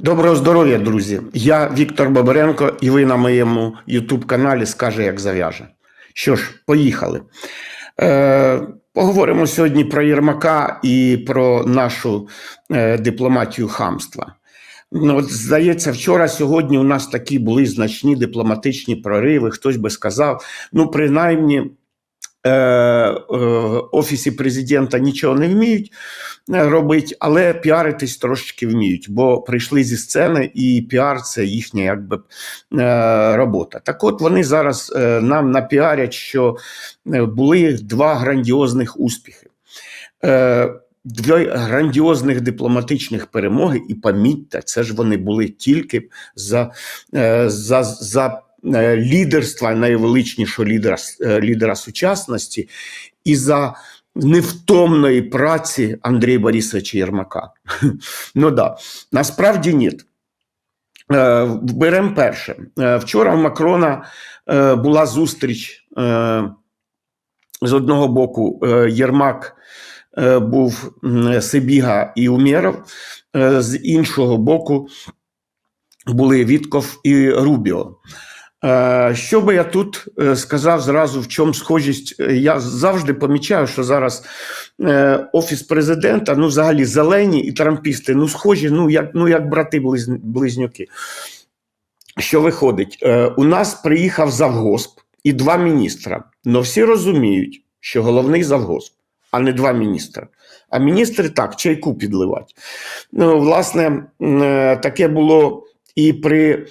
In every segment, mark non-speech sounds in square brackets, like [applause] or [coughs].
Доброго здоров'я, друзі! Я Віктор Бобренко, і ви на моєму Ютуб-каналі Скаже, як зав'яже. Що ж, поїхали. Е, поговоримо сьогодні про Єрмака і про нашу е, дипломатію хамства. Ну, от, здається, вчора, сьогодні у нас такі були значні дипломатичні прориви. Хтось би сказав, ну, принаймні. Е, е, Офісі президента нічого не вміють е, робити, але піаритись трошечки вміють, бо прийшли зі сцени, і піар це їхня якби робота. Так от вони зараз нам напіарять, що були два грандіозних успіхи. Дві грандіозних дипломатичних перемоги, і помітьте, це ж вони були тільки за, за, за лідерства найвеличнішого лідера, е, лідера сучасності і за невтомної праці Андрія Борисовича Єрмака. [laughs] Ну да, насправді ні. Е, Беремо перше. Е, Вчора у Макрона е, була зустріч е, з одного боку е, Єрмак е, був Сибіга і Умєров, е, з іншого боку були Вітков і Рубіо. Е, Що би я тут е, сказав зразу, в чому схожість? Е, Я завжди помічаю, що зараз офіс президента, ну, взагалі, зелені і трампісти, ну, схожі, ну, як, ну, як брати близнюки. Що виходить? У нас приїхав завгосп і два міністра. Но всі розуміють, що головний завгосп, а не два міністра. А міністри так, чайку підливать. Ну, власне, таке було і при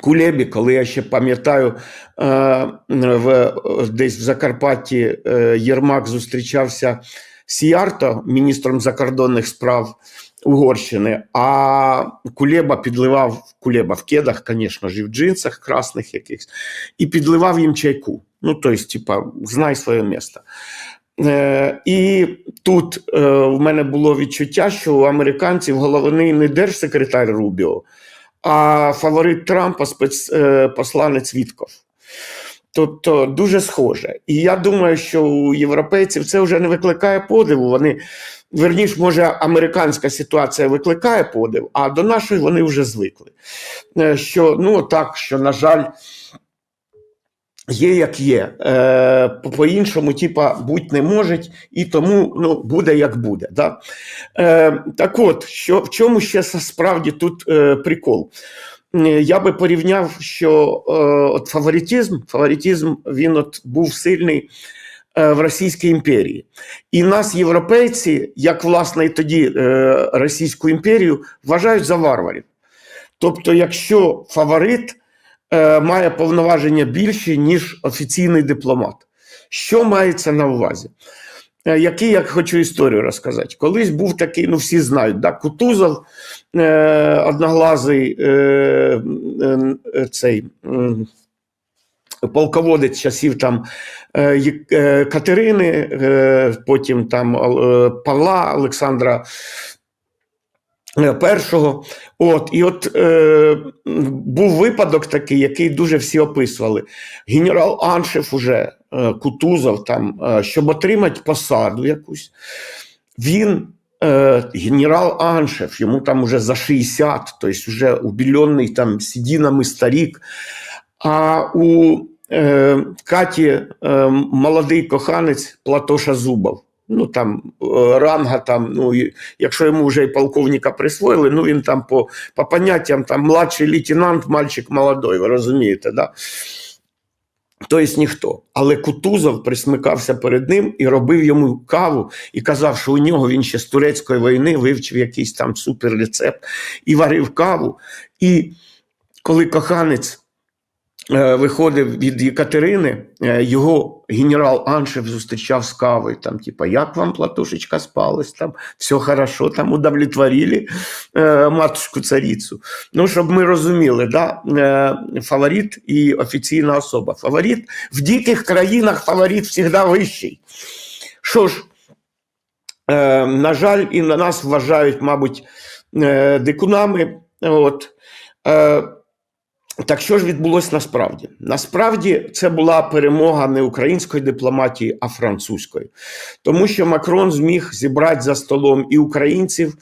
Кулебі, коли я ще пам'ятаю, е, в, десь в Закарпатті е, Єрмак зустрічався з Ярто, міністром закордонних справ Угорщини, а Кулеба підливав Кулеба в кедах, звісно ж, і в джинсах красних якихось, і підливав їм чайку. Ну, тобто, типа, знай своє місце. Е, і тут е, в мене було відчуття, що у американців головний не держсекретар Рубіо, а фаворит Трампа спецпосланець Вітков. Тобто дуже схоже. І я думаю, що у європейців це вже не викликає подиву. Вони, верніш, може, американська ситуація викликає подив, а до нашої вони вже звикли. Е, Що, ну так, що, на жаль, є як є. Е, по- по-іншому, типа, будь не може, і тому ну, буде як буде. Да? Е, так от, що, в чому ще справді тут е, прикол? Я би порівняв, що е, от фаворитизм, фаворитизм він от був сильний е, в Російській імперії. І нас, європейці, як власне і тоді е, Російську імперію, вважають за варварів. Тобто, якщо фаворит е, має повноваження більші, ніж офіційний дипломат. Що мається на увазі? Е, Який я хочу історію розказати. Колись був такий, ну всі знають, да, Кутузов, е, одноглазий е, е, цей. м, Полководець часів там е, е, Катерини, е, потім там е, Павла Олександра е, Першого. От, і от е, був випадок такий, який дуже всі описували. Генерал Аншев уже е, Кутузов, там, е, щоб отримати посаду якусь, він. е, Генерал Аншев, йому там уже за 60, тобто вже убілений там сідінами старік. А у е, Каті е, молодий коханець Платоша Зубов. Ну там е, ранга, там, ну, якщо йому вже і полковника присвоїли, ну він там по, по поняттям там младший лейтенант, мальчик молодой, ви розумієте, да? Тобто ніхто. Але Кутузов присмикався перед ним і робив йому каву, і казав, що у нього він ще з турецької війни вивчив якийсь там суперлецепт і варив каву. І коли коханець виходив від Єкатерини, е, його генерал Аншев зустрічав з кавою. Там, типа, як вам, Платушечка, спалось? Там, все хорошо, там удовлетворили е, матушку царицю. Ну, щоб ми розуміли, да? е, фаворит і офіційна особа. Фаворит в диких країнах фаворит завжди вищий. Що ж, е, на жаль, і на нас вважають, мабуть, е, дикунами. От. Так що ж відбулося насправді? Насправді це була перемога не української дипломатії, а французької. Тому що Макрон зміг зібрати за столом і українців,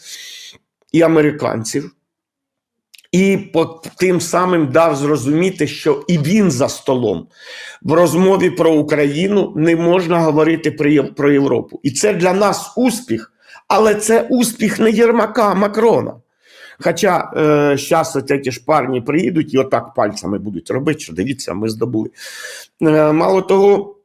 і американців. і по тим самим дав зрозуміти, що і він за столом в розмові про Україну не можна говорити про Європу. І це для нас успіх, але це успіх не Єрмака, а Макрона. Хоча е, зараз от ті ж парні приїдуть і отак пальцями будуть робити, що дивіться, ми здобули. Е, мало того,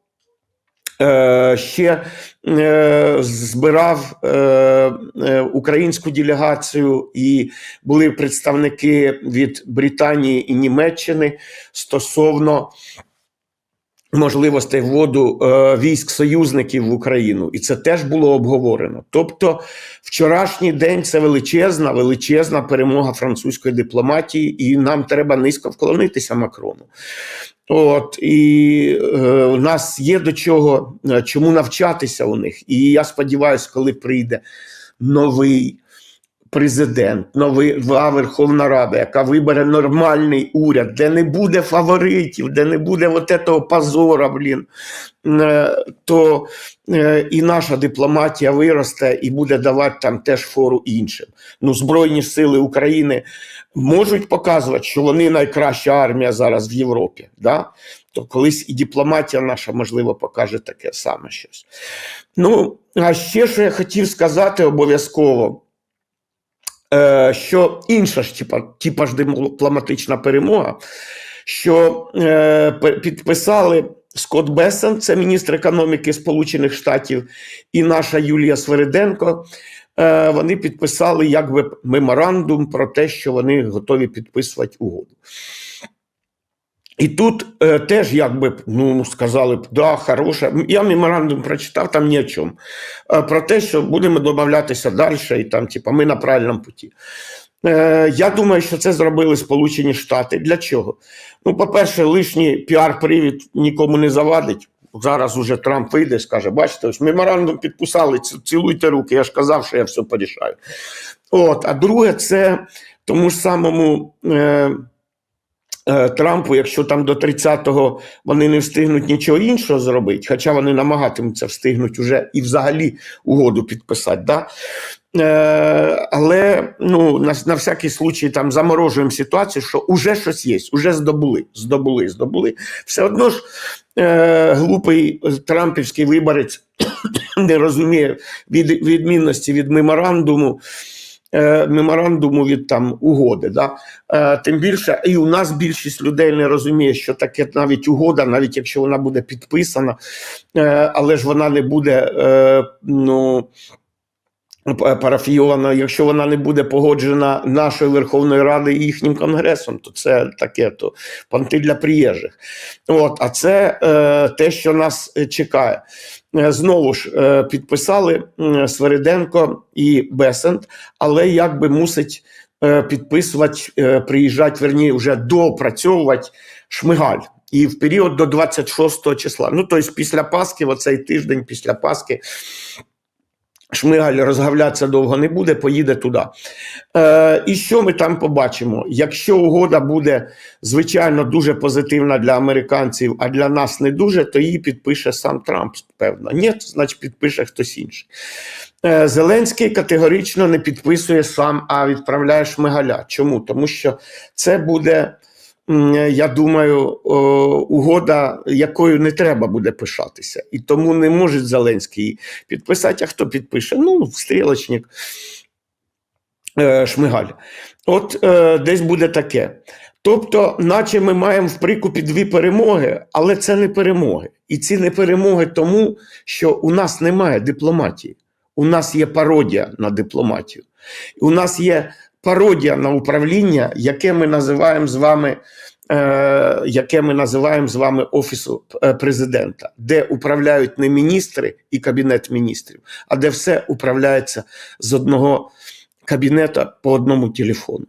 е, ще е, збирав е, е, українську делегацію, і були представники від Британії і Німеччини стосовно можливостей вводу е, військ союзників в Україну, і це теж було обговорено. Тобто, вчорашній день це величезна, величезна перемога французької дипломатії, і нам треба низько вклонитися Макрону. От і е, у нас є до чого, е, чому навчатися у них. І я сподіваюся, коли прийде новий президент, нова Верховна Рада, яка вибере нормальний уряд, де не буде фаворитів, де не буде от этого позора, блін, е, то е, і наша дипломатія виросте і буде давати там теж фору іншим. Ну, Збройні сили України можуть показувати, що вони найкраща армія зараз в Європі. Да? То колись і дипломатія наша, можливо, покаже таке саме щось. Ну, а ще що я хотів сказати обов'язково. Е, що інша ж типа, ж дипломатична перемога, що е, підписали Скотт Бессен, це міністр економіки Сполучених Штатів, і наша Юлія Свериденко. Е, вони підписали якби меморандум про те, що вони готові підписувати угоду. І тут е, теж якби ну, сказали б, да, хороше. Я меморандум прочитав, там ні о чому. Е, про те, що будемо домовлятися далі, і там, типа, ми на правильному путі. Е, я думаю, що це зробили Сполучені Штати. Для чого? Ну, по-перше, лишній піар-привід нікому не завадить. Зараз уже Трамп вийде і скаже: бачите, ось меморандум підписали, цілуйте руки. Я ж казав, що я все порішаю. От, а друге, це тому ж самому. Е, Трампу, якщо там до 30-го вони не встигнуть нічого іншого зробити, хоча вони намагатимуться встигнуть уже і взагалі угоду підписати. Да? Е, але ну, на, на всякий случай там заморожуємо ситуацію, що уже щось є, уже здобули, здобули, здобули. Все одно ж е, глупий трампівський виборець [coughs] не розуміє від, відмінності від меморандуму. Е, Меморандуму від там угоди, да. Е, тим більше, і у нас більшість людей не розуміє, що таке навіть угода, навіть якщо вона буде підписана, е, але ж вона не буде е, ну, парафійована, якщо вона не буде погоджена нашою Верховною Радою і їхнім конгресом, то це таке то понти для приїжджих. От, а це е, те, що нас е, чекає. Е, Знову ж е, підписали м, Свериденко і Бесент, але якби мусить е, підписувати, е, приїжджати, верні, вже доопрацьовувати Шмигаль. І в період до 26 числа. Ну, тобто після Пасхи, оцей тиждень після Пасхи, Шмигаль розгавлятися довго не буде, поїде туди. Е, і що ми там побачимо? Якщо угода буде, звичайно, дуже позитивна для американців, а для нас не дуже, то її підпише сам Трамп, певно. Ні, значить підпише хтось інший. Е, Зеленський категорично не підписує сам, а відправляє Шмигаля. Чому? Тому що це буде. Я думаю, угода, якою не треба буде пишатися, і тому не може Зеленський підписати. А хто підпише? Ну, стрілочник е, Шмигаль. От е, десь буде таке. Тобто, наче ми маємо в прикупі дві перемоги, але це не перемоги. І ці не перемоги тому, що у нас немає дипломатії. У нас є пародія на дипломатію. У нас є пародія на управління, яке ми називаємо з вами. е, Яке ми називаємо з вами офісу е, президента, де управляють не міністри і кабінет міністрів, а де все управляється з одного кабінета по одному телефону.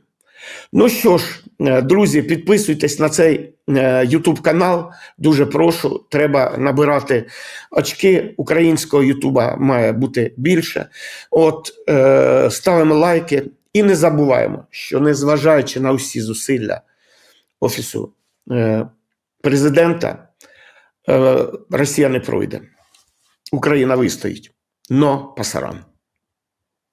Ну що ж, е, друзі, підписуйтесь на цей YouTube канал. Дуже прошу. Треба набирати очки. Українського Ютуба має бути більше. От ставимо лайки і не забуваємо, що незважаючи на усі зусилля офісу е, президента, е, Росія не пройде. Україна вистоїть. Но пасаран.